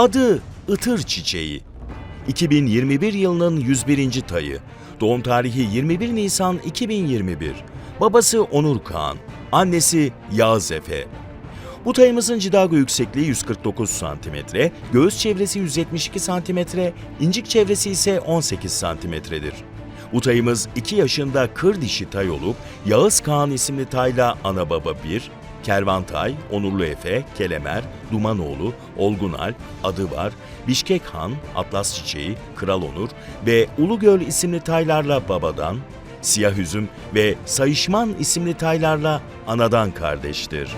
Adı Itır Çiçeği. 2021 yılının 101. tayı. Doğum tarihi 21 Nisan 2021. Babası Onur Kağan, annesi Yağız Efe. Bu tayımızın cidago yüksekliği 149 cm, göğüs çevresi 172 cm, incik çevresi ise 18 cm'dir. Bu tayımız 2 yaşında kır dişi tay olup Yağız Kağan isimli tayla ana baba 1, Kervantay, Onurlu Efe, Kelemer, Dumanoğlu, Olgunal, Adı var, Bişkek Han, Atlas Çiçeği, Kral Onur ve Ulugöl isimli taylarla babadan, Siyah Üzüm ve Sayışman isimli taylarla anadan kardeştir.